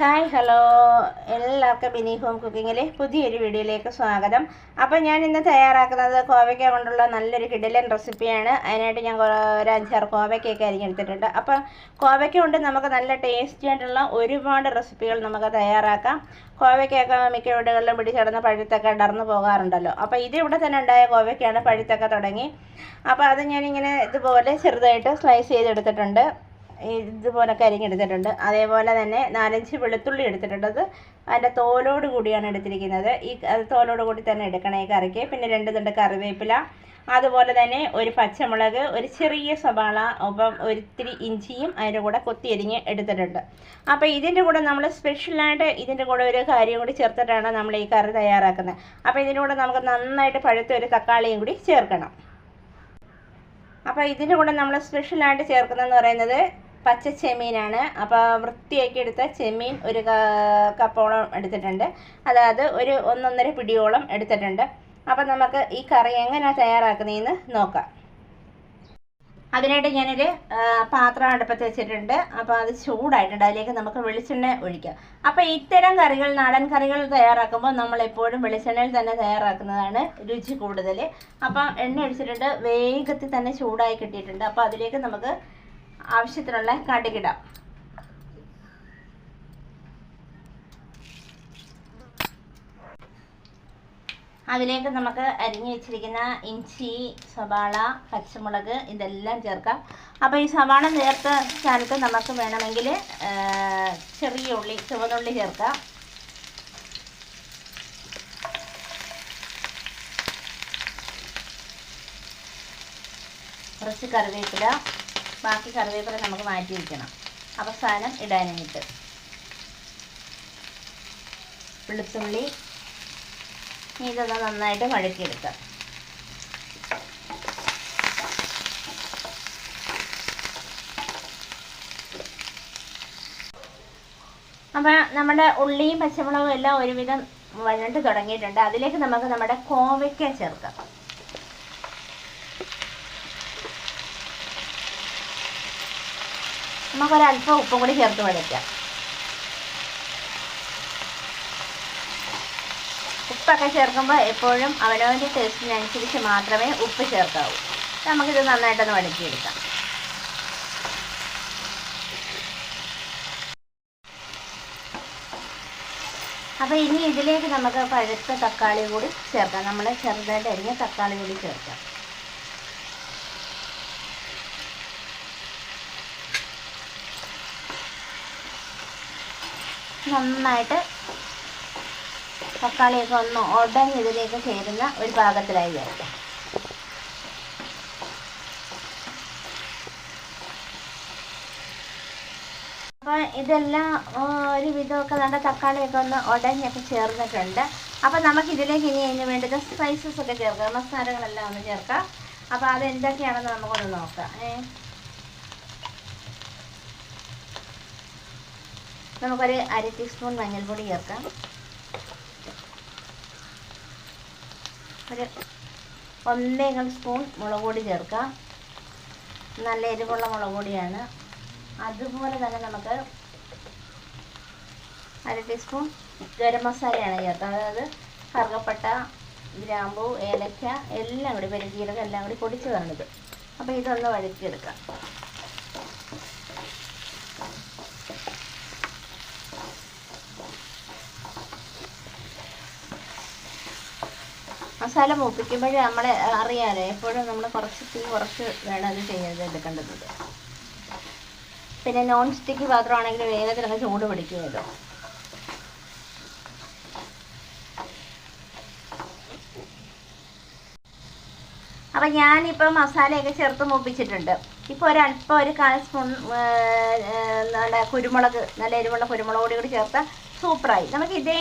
Hi hello. എല്ലാവർക്കും Bini home കുക്കിങ്ങിലെ പുതിയൊരു വീഡിയോയിലേക്ക് സ്വാഗതം. അപ്പോൾ ഞാൻ ഇന്ന് തയ്യാറാക്കുന്നത് കോവയ്ക്ക കൊണ്ടുള്ള നല്ലൊരു കിടിലൻ റെസിപ്പിയാണ്. അതിനായിട്ട് ഞാൻ ഒരു അഞ്ചാറ് കോവയ്ക്കൊക്കെ അരിഞ്ഞെടുത്തിട്ടുണ്ട് അപ്പോൾ കോവയ്ക്ക കൊണ്ട് നമുക്ക് നല്ല ടേസ്റ്റി ആയിട്ടുള്ള ഒരുപാട് റെസിപ്പികൾ നമുക്ക് തയ്യാറാക്കാം. കോവയ്ക്കൊക്കെ മിക്ക വീടുകളിലും പിടിച്ചടന്ന് പഴുത്തൊക്കെ അടർന്നു പോകാറുണ്ടല്ലോ. അപ്പോൾ ഇതിവിടെ തന്നെ ഉണ്ടായ കോവയ്ക്കാണ് പഴുത്തൊക്കെ തുടങ്ങി. അപ്പോൾ അത് ഞാനിങ്ങനെ ഇതുപോലെ ചെറുതായിട്ട് സ്ലൈസ് ചെയ്തെടുത്തിട്ടുണ്ട്. ഇതുപോലൊക്കെ എടുത്തിട്ടുണ്ട്. അതേപോലെ തന്നെ നാലഞ്ച് വെളുത്തുള്ളി എടുത്തിട്ടുണ്ട്. അത് അതിന്റെ തോലോട് കൂടിയാണ് എടുത്തിരിക്കുന്നത്. ഈ തോലോട് കൂടി തന്നെ എടുക്കണം ഈ കറിക്ക്. പിന്നെ രണ്ട് തണ്ട് കറിവേപ്പില. അതുപോലെ തന്നെ ഒരു പച്ചമുളക് ഒരു ചെറിയ സവാള ഒപ്പം ഒരിത്തിരി ഇഞ്ചിയും അതിന്റെ കൂടെ കൊത്തിയരിഞ്ഞ് എടുത്തിട്ടുണ്ട്. അപ്പോൾ ഇതിന്റെ കൂടെ നമ്മൾ സ്പെഷ്യലായിട്ട് ഇതിന്റെ കൂടെ ഒരു കാര്യം കൂടി ചേർത്തിട്ടാണ് നമ്മൾ ഈ കറി തയ്യാറാക്കുന്നത്. അപ്പോൾ ഇതിന്റെ കൂടെ നമുക്ക് നന്നായിട്ട് പഴുത്ത ഒരു തക്കാളിയും കൂടി ചേർക്കണം. അപ്പോൾ ഇതിന്റെ കൂടെ നമ്മൾ സ്പെഷ്യലായിട്ട് ചേർക്കുന്നതെന്ന് പറയുന്നത് പച്ച ചെമ്മീനാണ്. അപ്പോൾ വൃത്തിയാക്കി എടുത്ത ചെമ്മീൻ ഒരു കപ്പോളം എടുത്തിട്ടുണ്ട്. അതായത് ഒരു ഒന്നൊന്നര പിടിയോളം എടുത്തിട്ടുണ്ട്. അപ്പോൾ നമുക്ക് ഈ കറി എങ്ങനെയാണ് തയ്യാറാക്കുന്നതെന്ന് നോക്കാം. അതിനായിട്ട് ഞാനൊരു പാത്രം അടുപ്പത്ത് വെച്ചിട്ടുണ്ട്. അപ്പോൾ അത് ചൂടായിട്ടുണ്ട്. അതിലേക്ക് നമുക്ക് വെളിച്ചെണ്ണ ഒഴിക്കാം. അപ്പോൾ ഇത്തരം കറികൾ നാടൻ കറികൾ തയ്യാറാക്കുമ്പോൾ നമ്മൾ എപ്പോഴും വെളിച്ചെണ്ണയിൽ തന്നെ തയ്യാറാക്കുന്നതാണ് രുചി കൂടുതൽ അപ്പോൾ എണ്ണ ഒഴിച്ചിട്ടുണ്ട്. വേഗത്തിൽ തന്നെ ചൂടായി കിട്ടിയിട്ടുണ്ട്. അപ്പോൾ അതിലേക്ക് നമുക്ക് ആവശ്യത്തിനുള്ള കടുകിടാം. അതിലേക്ക് നമുക്ക് അരിഞ്ഞു വെച്ചിരിക്കുന്ന ഇഞ്ചി സവാള പച്ചമുളക് ഇതെല്ലാം ചേർക്കാം. അപ്പോൾ ഈ സവാള ചേർത്ത സ്ഥാനത്ത് നമുക്ക് വേണമെങ്കിൽ ചെറിയ ഉള്ളി ചുവന്നുള്ളി ചേർക്കാം. കുറച്ച് കറിവേപ്പില. ബാക്കി കറിവേപ്പില നമുക്ക് മാറ്റി വയ്ക്കണം അവസാനം ഇടാനായിട്ട്. വെളുത്തുള്ളി ഇതൊന്ന് നന്നായിട്ട് വഴക്കിയെടുക്കാം അപ്പോൾ നമ്മുടെ ഉള്ളിയും പച്ചമുളകും എല്ലാം ഒരുവിധം വഴണ്ട് തുടങ്ങിയിട്ടുണ്ട്. അതിലേക്ക് നമുക്ക് നമ്മുടെ കോവയ്ക്ക ചേർക്കാം. നമുക്കൊരല്പം ഉപ്പും കൂടി ചേർത്ത് വഴയ്ക്കാം ഉപ്പൊക്കെ ചേർക്കുമ്പോൾ എപ്പോഴും അവനവന്റെ ടേസ്റ്റിനനുസരിച്ച് മാത്രമേ ഉപ്പ് ചേർക്കാവൂ. നമുക്കിത് നന്നായിട്ടൊന്ന് വഴറ്റിയെടുക്കാം. അപ്പോൾ ഇനി ഇതിലേക്ക് നമുക്ക് പഴുത്ത തക്കാളി കൂടി ചേർക്കാം. നമ്മൾ ചെറുതായിട്ട് അരിഞ്ഞ തക്കാളി കൂടി ചേർക്കാം. നന്നായിട്ട് തക്കാളിയൊക്കെ ഒന്ന് ഉടഞ്ഞ് ഇതിലേക്ക് ചേരുന്ന ഒരു പാകത്തിലായി വരയ്ക്കാം അപ്പോൾ ഇതെല്ലാം ഒരു വിധമൊക്കെ നല്ല തക്കാളിയൊക്കെ ഒന്ന് ഉടഞ്ഞൊക്കെ ചേർന്നിട്ടുണ്ട്. അപ്പോൾ നമുക്ക് ഇതിലേക്ക് ഇനി അതിന് വേണ്ടത് സ്പൈസസ് ഒക്കെ ചേർക്കാം. മസാലകളെല്ലാം ഒന്ന് ചേർക്കാം. അപ്പോൾ അത് എന്തൊക്കെയാണെന്ന് നമുക്കൊന്ന് നോക്കാം. നമുക്കൊരു അര ടീസ്പൂൺ മഞ്ഞൾപ്പൊടി ചേർക്കാം. ഒരു ഒന്നേകാൽ സ്പൂൺ മുളക് പൊടി ചേർക്കാം. നല്ല എരിവുള്ള മുളക് പൊടിയാണ്. അതുപോലെ തന്നെ നമുക്ക് അര ടീസ്പൂൺ ഗരം മസാലയാണ് ചേർക്കുക അതായത് കറുകപ്പട്ട ഗ്രാമ്പു ഏലക്ക എല്ലാം കൂടി പെരുജീരകം എല്ലാം കൂടി പൊടിച്ചതാണിത്. അപ്പോൾ ഇതൊന്ന് വഴറ്റിയെടുക്കാം. മസാല മൂപ്പിക്കുമ്പോഴേ നമ്മൾ അറിയാലോ എപ്പോഴും നമ്മൾ കുറച്ച് തീ കുറച്ച് വേണം അത് ചെയ്യരുത് എടുക്കേണ്ടത് പിന്നെ നോൺ സ്റ്റിക്ക് പാത്രമാണെങ്കിൽ വേഗത്തിലൊക്കെ ചൂട് പിടിക്കുമല്ലോ. അപ്പം ഞാനിപ്പോൾ മസാലയൊക്കെ ചേർത്ത് മൂപ്പിച്ചിട്ടുണ്ട്. ഇപ്പോൾ അല്പം ഒരു കാൽ സ്പൂൺ കുരുമുളക് നല്ല എരിവുള്ള കുരുമുളക് കൂടി ചേർത്താൽ സൂപ്പറായി. നമുക്ക് ഇതേ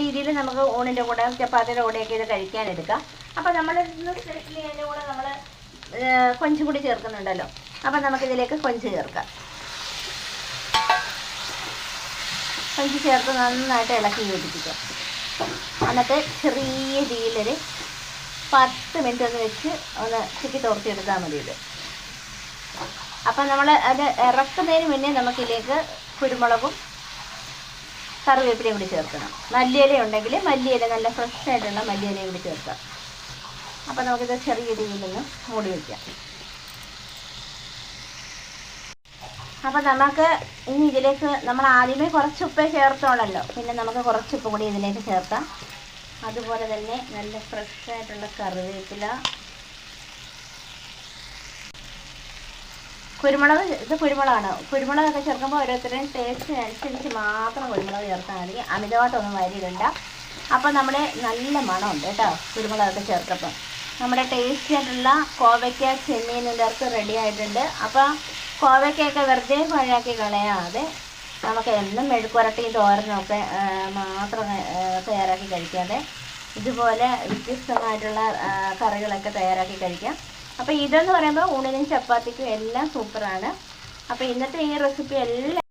രീതിയിൽ നമുക്ക് ഊണിന്റെ കൂടെ ചപ്പാത്തിയുടെ കൂടെയൊക്കെ ഇത് കഴിക്കാൻ എടുക്കാം. അപ്പോൾ നമ്മൾ സ്പെഷ്യലി അതിന്റെ കൂടെ നമ്മൾ കൊഞ്ചും കൂടി ചേർക്കുന്നുണ്ടല്ലോ. അപ്പോൾ നമുക്കിതിലേക്ക് കൊഞ്ച് ചേർക്കാം. കൊഞ്ച് ചേർത്ത് നന്നായിട്ട് ഇളക്കി യോജിപ്പിക്കാം എന്നിട്ട് ചെറിയ രീതിയിലൊരു പത്ത് മിനിറ്റ് ഒന്ന് വെച്ച് ഒന്ന് ചുറ്റി തോർത്തിയെടുത്താൽ മതി ഇത്. അപ്പം നമ്മൾ അത് ഇറക്കുന്നതിന് മുന്നേ നമുക്കിതിലേക്ക് കുരുമുളകും കറിവേപ്പിലയും കൂടി ചേർക്കണം. മല്ലിയില ഉണ്ടെങ്കിൽ മല്ലിയില നല്ല ഫ്രഷ് ആയിട്ടുള്ള മല്ലിയിലയും കൂടി ചേർക്കാം. അപ്പോൾ നമുക്കിത് ചെറിയ രീതിയിലൊന്ന് മൂടി വയ്ക്കാം അപ്പോൾ നമുക്ക് ഇനി ഇതിലേക്ക് നമ്മൾ ആദ്യമേ കുറച്ച് ഉപ്പേ ചേർത്തോളല്ലോ. പിന്നെ നമുക്ക് കുറച്ച് ഉപ്പ് കൂടി ഇതിലേക്ക് ചേർക്കാം. അതുപോലെ തന്നെ നല്ല ഫ്രഷ് ആയിട്ടുള്ള കറിവേപ്പില കുരുമുളക് ഇത് കുരുമുളകാണ്. കുരുമുളകൊക്കെ ചേർക്കുമ്പോൾ ഓരോരുത്തരുടെയും ടേസ്റ്റിനനുസരിച്ച് മാത്രം കുരുമുളക് ചേർത്താൽ മതി. അമിതമായിട്ടൊന്നും വരിയിടണ്ട. അപ്പോൾ നമ്മുടെ നല്ല മണമുണ്ട് കേട്ടോ കുരുമുളകൊക്കെ ചേർത്തപ്പോൾ നമ്മുടെ ടേസ്റ്റി ആയിട്ടുള്ള കോവയ്ക്ക ചെമ്മീൻ ഇതൊക്കെ റെഡി ആയിട്ടുണ്ട്. അപ്പോൾ കോവയ്ക്കൊക്കെ വെറുതെ പഴയാക്കി കളയാതെ നമുക്ക് എന്നും മെഴുക്കുരട്ടിയും തോരനൊക്കെ മാത്രം തയ്യാറാക്കി കഴിക്കാതെ ഇതുപോലെ വ്യത്യസ്തമായിട്ടുള്ള കറികളൊക്കെ തയ്യാറാക്കി കഴിക്കാം. അപ്പോൾ ഇതെന്ന് പറയുമ്പോൾ ഊണിനും ചപ്പാത്തിക്കും എല്ലാം സൂപ്പറാണ് അപ്പോൾ ഇന്നത്തെ ഈ റെസിപ്പി എല്ലാം